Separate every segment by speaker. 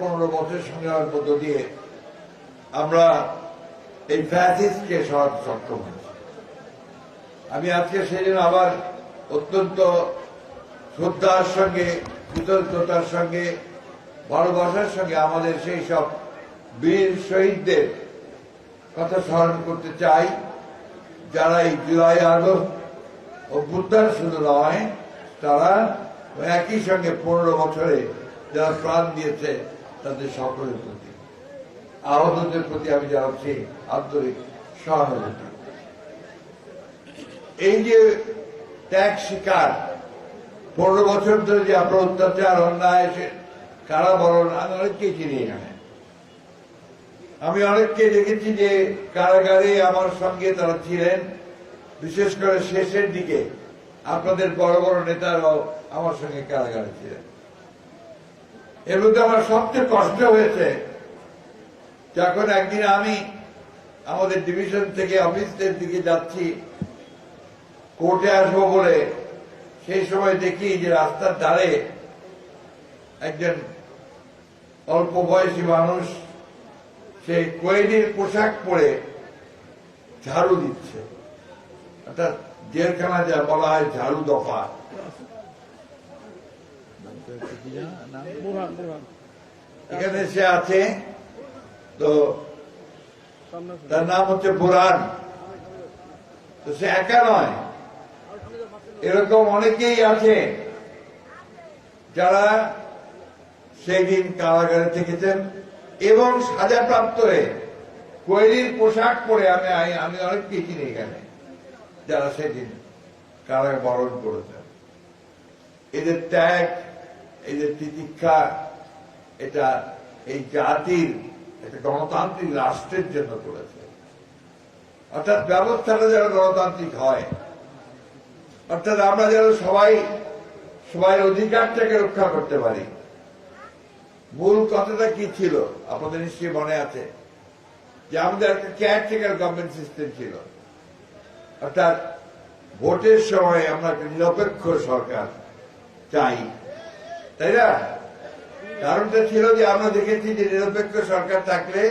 Speaker 1: পনেরো বছর সংগ্রামের মধ্য দিয়ে আমরা এই ফ্যাসিস্টকে সরাতে সক্ষম হয়েছি আমি আজকে জন্য আবার অত্যন্ত শ্রদ্ধার সঙ্গে, কৃতজ্ঞতার সঙ্গে, ভালোবাসার সঙ্গে আমাদের সেই সব বীর শহীদদের কথা স্মরণ করতে চাই, যারা এই জুলাই আগস্ট অভ্যুত্থান শুধু নয়, তারা একই সঙ্গে পনেরো বছরে যারা প্রাণ দিয়েছে তাদের সকলের প্রতি। আহতদের প্রতি আমি জানাচ্ছি আন্তরিক সহানুভূতি। এই যে ত্যাগ শিকার পনেরো বছর ধরে যে আপনার অত্যাচার, অন্যায় এসে কারাবরণ আমি অনেককেই চিনি এখানে আমি অনেককে দেখেছি যে কারাগারে আমার সঙ্গে তারা ছিলেন। বিশেষ করে শেষের দিকে আপনাদের বড় বড় নেতারাও আমার সঙ্গে কারাগারে ছিলেন। এর মধ্যে আমার সবচেয়ে কষ্ট হয়েছে যখন একদিন আমি আমাদের ডিভিশন থেকে অফিসের দিকে যাচ্ছি কোর্টে আসব বলে, সেই সময় দেখি যে রাস্তার ধারে একজন অল্প বয়সী মানুষ সেই কোয়েডির পোশাক পরে ঝাড়ু দিচ্ছে। অর্থাৎ জেলখানা যা বলা হয় ঝাড়ু দফা। এখানে সে আছে, তো তার নাম হচ্ছে বুরান তো সে একা নয়। এরকম অনেকেই আছে যারা সেই দিন কারাগারে থেকেছেন এবং সাজাপ্রাপ্ত হয়ে কোয়েলির পোশাক পরে আমি আমি অনেককেই চিনি এখানে, যারা সেদিন কারাগারে বরণ করেছেন। এদের ত্যাগ এদের তিতিক্ষা, এটা এই জাতির একটা গণতান্ত্রিক রাষ্ট্রের জন্য করেছে। অর্থাৎ ব্যবস্থাটা যেন গণতান্ত্রিক হয়। অর্থাৎ আমরা যেন সবাই সবাই অধিকারটাকে রক্ষা করতে পারি। মূল কথাটা কি ছিল? আপনাদের নিশ্চয়ই মনে আছে যে আমাদের একটা কেয়ারটেকার গভর্নমেন্ট সিস্টেম ছিল। অর্থাৎ ভোটের সময় আমরা একটা নিরপেক্ষ সরকার চাই। তাই না? কারণটা ছিল যে আমরা দেখেছি যে নিরপেক্ষ সরকার থাকলে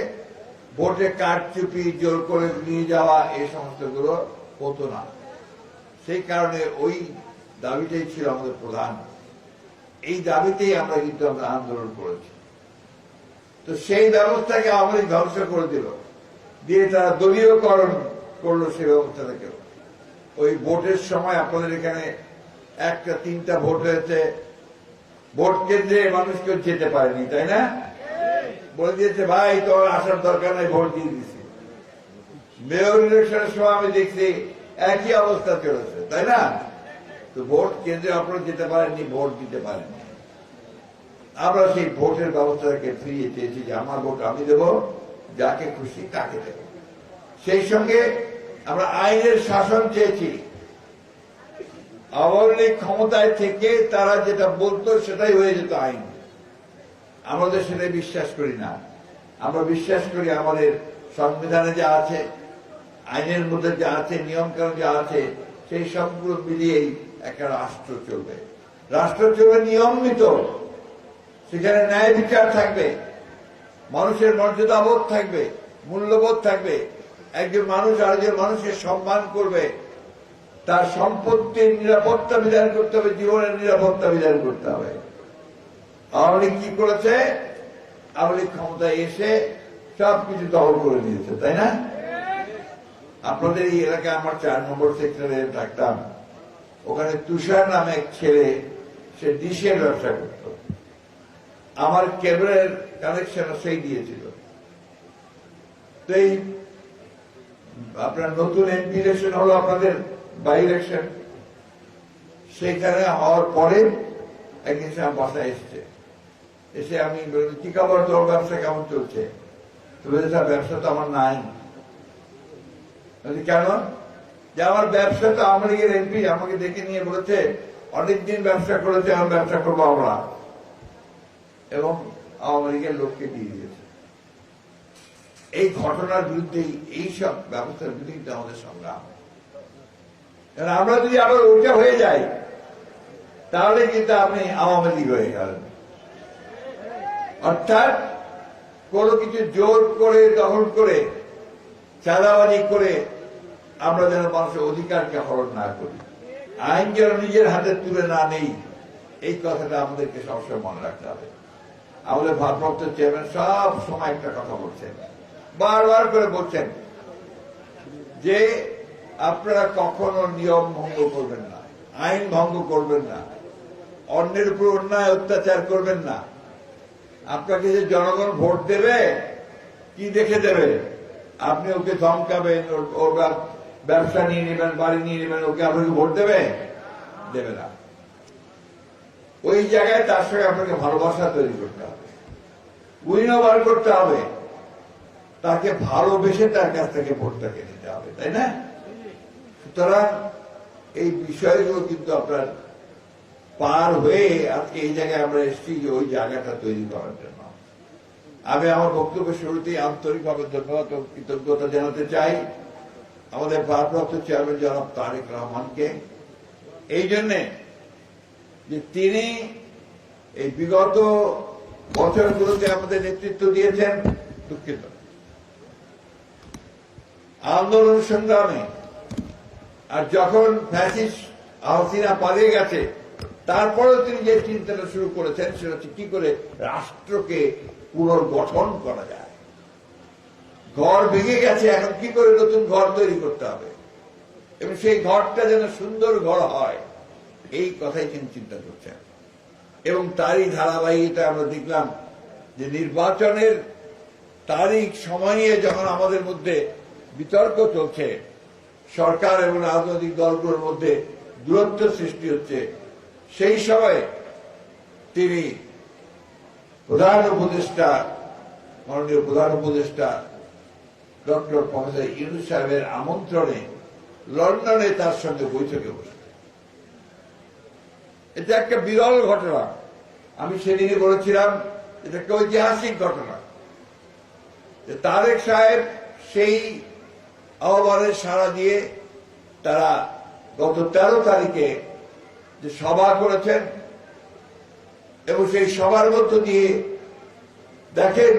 Speaker 1: ভোটে কারচুপি জোর করে নিয়ে যাওয়া এই সমস্তগুলো হতো না। সেই কারণে ওই দাবিটাই ছিল আমাদের প্রধান। এই দাবিতেই আমরা কিন্তু আমরা আন্দোলন করেছি। তো সেই ব্যবস্থাকে আমাদের ধ্বংস করে দিল। দিয়ে তারা দলীয়করণ করল সেই ব্যবস্থাটাকেও। ওই ভোটের সময় আপনাদের এখানে একটা, তিনটা ভোট হয়েছে। ভোট কেন্দ্রে মানুষ কেউ যেতে পারেনি, তাই না? বলে দিয়েছে, ভাই তোমার আসার দরকার নাই, ভোট দিয়ে দিছি। মেয়র ইলেকশনের সময় আমি দেখছি একই অবস্থা চলেছে, তাই না? তো ভোট কেন্দ্রে আপনারা যেতে পারেননি, ভোট দিতে পারেননি। আমরা সেই ভোটের ব্যবস্থাটাকে ফিরিয়ে চেয়েছি যে, আমার ভোট আমি দেব, যাকে খুশি তাকে দেব। সেই সঙ্গে আমরা আইনের শাসন চেয়েছি আওয়ামী লীগ ক্ষমতায় থেকে তারা যেটা বলতো সেটাই হয়ে যেত আইন। আমাদের সেটাই বিশ্বাস করি না। আমরা বিশ্বাস করি আমাদের সংবিধানে যা আছে, আইনের মধ্যে যা আছে, নিয়মকানুন যা আছে, সেই সবগুলো মিলিয়েই একটা রাষ্ট্র চলবে। রাষ্ট্র চলবে নিয়মিত। সেখানে ন্যায় বিচার থাকবে। মানুষের মর্যাদাবোধ থাকবে, মূল্যবোধ থাকবে। একজন মানুষ আরেকজন মানুষের সম্মান করবে। তার সম্পত্তির নিরাপত্তা বিধান করতে হবে, জীবনের নিরাপত্তা বিধান করতে হবে। আওয়ামী লীগ কি করেছে? আওয়ামী লীগ ক্ষমতায় এসে সবকিছু দখল করে দিয়েছে তাই না? আপনাদের এই এলাকায় আমার চার নম্বর সেক্টরে থাকতাম। ওখানে তুষার নামে এক ছেলে, সে ডিশের ব্যবসা করত। আমার কেবলের কানেকশন সেই দিয়েছিল। তো এই আপনার নতুন এমপি ইলেকশন হলো আপনাদের বাই ইলেকশন সেখানে হওয়ার পরে একদিন সে আমার বাসায় এসছে। এসে আমি কি খবর? তোর ব্যবসা কেমন চলছে? বলছে "স্যার, ব্যবসা তো আমার নাই। কেন? যে আমার ব্যবসা তো আওয়ামী লীগের এমপি আমাকে দেখে নিয়ে বলেছে অনেকদিন ব্যবসা করেছে আমার ব্যবসা করব আমরা। এবং আওয়ামী লীগের লোককে দিয়ে দিয়েছে। এই ঘটনার বিরুদ্ধে এই সব ব্যবস্থার বিরুদ্ধে আমাদের সংগ্রাম। কারণ আমরা যদি আবার ওইটা হয়ে যাই, তাহলে কিন্তু আপনি আওয়ামী লীগ হয়ে গেলেন অর্থাৎ কোনো কিছু জোর করে, দখল করে, চাঁদাবাজি করে আমরা যেন মানুষের অধিকারকে হরণ না করি। আইন যেন নিজের হাতে তুলে না নেই, এই কথাটা আমাদেরকে সবসময় মনে রাখতে হবে। আমাদের ভারপ্রাপ্ত চেয়ারম্যান সব সময় একটা কথা বলছেন, বারবার করে বলছেন যে আপনারা কখনো নিয়ম ভঙ্গ করবেন না, আইন ভঙ্গ করবেন না, অন্যের উপর অন্যায় অত্যাচার করবেন না। আপনাকে যে জনগণ ভোট দেবে, কি দেখে দেবে? আপনি ওকে ধমকাবেন, ওর- ব্যবসা নিয়ে নেবেন, বাড়ি নিয়ে নেবেন, ওকে আপনাকে ভোট দেবে? দেবে না। ওই জায়গায় তার সঙ্গে আপনাকে ভালোবাসা তৈরি করতে হবে। উইনো বার করতে হবে। তাকে ভালোবেসে তার কাছ থেকে ভোটটাকে নিতে হবে, তাই না? সুতরাং এই বিষয়গুলো কিন্তু আপনার পার হয়ে আজকে এই জায়গায় আমরা এসেছি যে ওই জায়গাটা তৈরি করার জন্য। আমি আমার বক্তব্যের শুরুতেই আন্তরিকভাবে ধন্যবাদ ও কৃতজ্ঞতা জানাতে চাই আমাদের ভারপ্রাপ্ত চেয়ারম্যান জনাব তারেক রহমানকে। এই জন্যে যে তিনি এই বিগত বছরগুলোতে আমাদের নেতৃত্ব দিয়েছেন, দুঃখিত। আন্দোলন সংগ্রামে আর যখন ফ্যাসিস হাসিনা পালিয়ে গেছে, তারপরেও তিনি যে চিন্তাটা শুরু করেছেন, সেটা হচ্ছে কি করে রাষ্ট্রকে পুনর্গঠন করা যায়। ঘর ভেঙে গেছে, এখন কি করে নতুন ঘর তৈরি করতে হবে? এবং সেই ঘরটা যেন সুন্দর ঘর হয়, এই কথাই তিনি চিন্তা করছেন। এবং তারই ধারাবাহিকতা আমরা দেখলাম যে নির্বাচনের তারিখ সময় নিয়ে যখন আমাদের মধ্যে বিতর্ক চলছে সরকার এবং রাজনৈতিক দলগুলোর মধ্যে দূরত্ব সৃষ্টি হচ্ছে। সেই সময় তিনি প্রধান উপদেষ্টা, মাননীয় প্রধান উপদেষ্টা ডক্টর প্রফেসর ইউনুস সাহেবের আমন্ত্রণে লন্ডনে তার সঙ্গে বৈঠকে বসে। এটা একটা বিরল ঘটনা। আমি সেদিনে বলেছিলাম, এটা একটা ঐতিহাসিক ঘটনা। তারেক সাহেব সেই আহ্বানের সাড়া দিয়ে তারা গত তেরো তারিখে যে সভা করেছেন এবং সেই সভার মধ্য দিয়ে দেখেন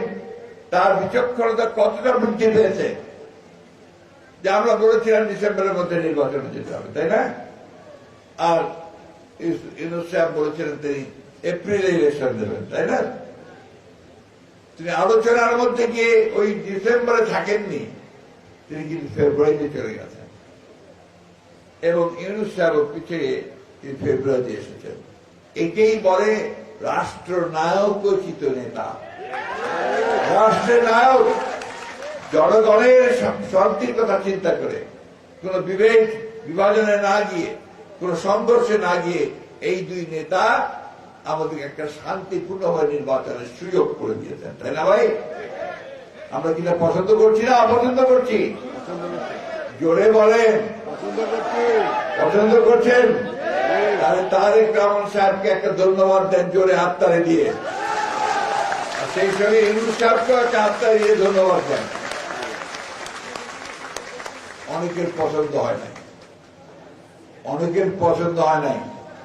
Speaker 1: তার বিচক্ষণতা কতটা বৃদ্ধি পেয়েছে যে আমরা বলেছিলাম ডিসেম্বরের মধ্যে নির্বাচনে যেতে হবে, তাই না? আর ইউনুস সাহেব বলেছিলেন তিনি এপ্রিলে ইলেকশন দেবেন, তাই না? তিনি আলোচনার মধ্যে গিয়ে ওই ডিসেম্বরে থাকেননি। তিনি কিন্তু ফেব্রুয়ারিতে চলে গেছেন। এবং ইউনুস সাহেব পিছিয়ে তিনি ফেব্রুয়ারিতে এসেছেন। একেই বলে রাষ্ট্রনায়কোচিত নেতা রাষ্ট্রের নায়ক জনগণের শান্তির কথা চিন্তা করে। কোন বিবেক বিভাজনে না গিয়ে, কোন সংঘর্ষে না গিয়ে এই দুই নেতা আমাদের একটা শান্তিপূর্ণভাবে নির্বাচনের সুযোগ করে দিয়েছেন। তাই না ভাই? আমরা কিনা পছন্দ করছি না অপছন্দ করছি? জোরে বলেন। পছন্দ করছেন? তাহলে তারেক রহমান সাহেবকে একটা ধন্যবাদ দেন জোরে হাততালি দিয়ে। সেই সঙ্গে ইন্দু সাহেবকেও একটা হাততালি দিয়ে ধন্যবাদ দেন। অনেকের পছন্দ হয় নাই। অনেকের পছন্দ হয় নাই।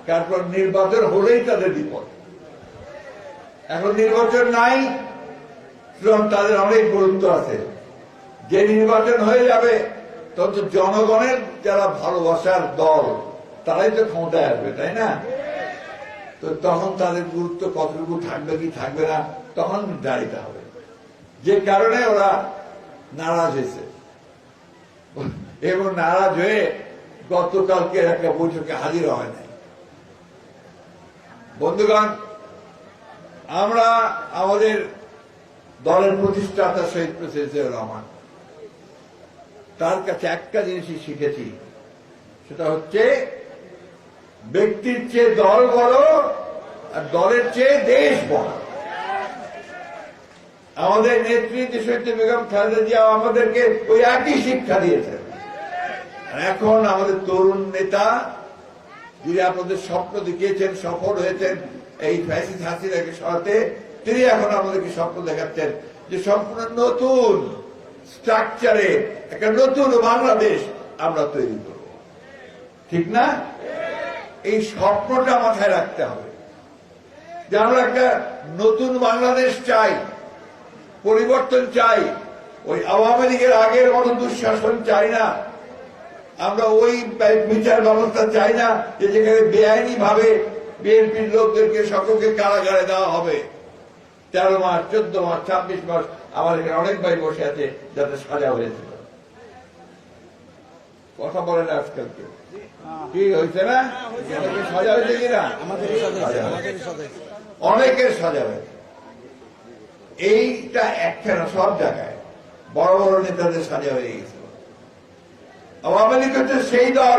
Speaker 1: তারপর নির্বাচন হলেই তাদের বিপদ। এখন নির্বাচন নাই সুতরাং তাদের অনেক গুরুত্ব আছে। যে নির্বাচন হয়ে যাবে তখন তো জনগণের যারা ভালোবাসার দল, তারাই তো ক্ষমতায় আসবে, তাই না? তো তখন তাদের গুরুত্ব কতটুকু থাকবে কি থাকবে না, তখন দাঁড়িতে হবে। যে কারণে ওরা নারাজ হয়েছে। এবং নারাজ হয়ে গতকালকে একটা বৈঠকে হাজির হয় নাই। বন্ধুগণ, আমরা আমাদের দলের প্রতিষ্ঠাতা শহীদ প্রেসিডেন্ট রহমান। তার কাছে একটা জিনিসই শিখেছি, সেটা হচ্ছে ব্যক্তির চেয়ে দল বড় আর দলের চেয়ে দেশ বড়। আমাদের নেত্রী দেশত্রী বেগম খালেদা জিয়া আমাদেরকে ওই একই শিক্ষা দিয়েছেন। এখন আমাদের তরুণ নেতা যিনি আপনাদের স্বপ্ন দেখিয়েছেন, সফল হয়েছেন, এই ফ্যাসিস হাসিনাকে সরাতে তিনি এখন আমাদেরকে স্বপ্ন দেখাচ্ছেন যে সম্পূর্ণ নতুন স্ট্রাকচারে, একটা নতুন বাংলাদেশ আমরা তৈরি করব। ঠিক না? এই স্বপ্নটা মাথায় রাখতে হবে। যে আমরা একটা নতুন বাংলাদেশ চাই, পরিবর্তন চাই। ওই আওয়ামী লীগের আগের মতো দুঃশাসন চাই না। আমরা ওই বিচার ব্যবস্থা চাই না যে যেখানে বেআইনি ভাবে বিএনপির লোকদেরকে সকলকে কারাগারে দেওয়া হবে। তেরো মাস চোদ্দ মাস ছাব্বিশ মাস আমার এখানে অনেক ভাই বসে আছে যাতে সাজা হয়েছিল কথা বলে না আজকাল কেউ। কি হয়েছে না? সাজা হয়েছে কিনা অনেকের সাজা হয়েছে। এইটা একখানা সব জায়গায়। বড় বড় নেতাদের সাজা হয়ে গেছিল আওয়ামী লীগ হচ্ছে সেই দল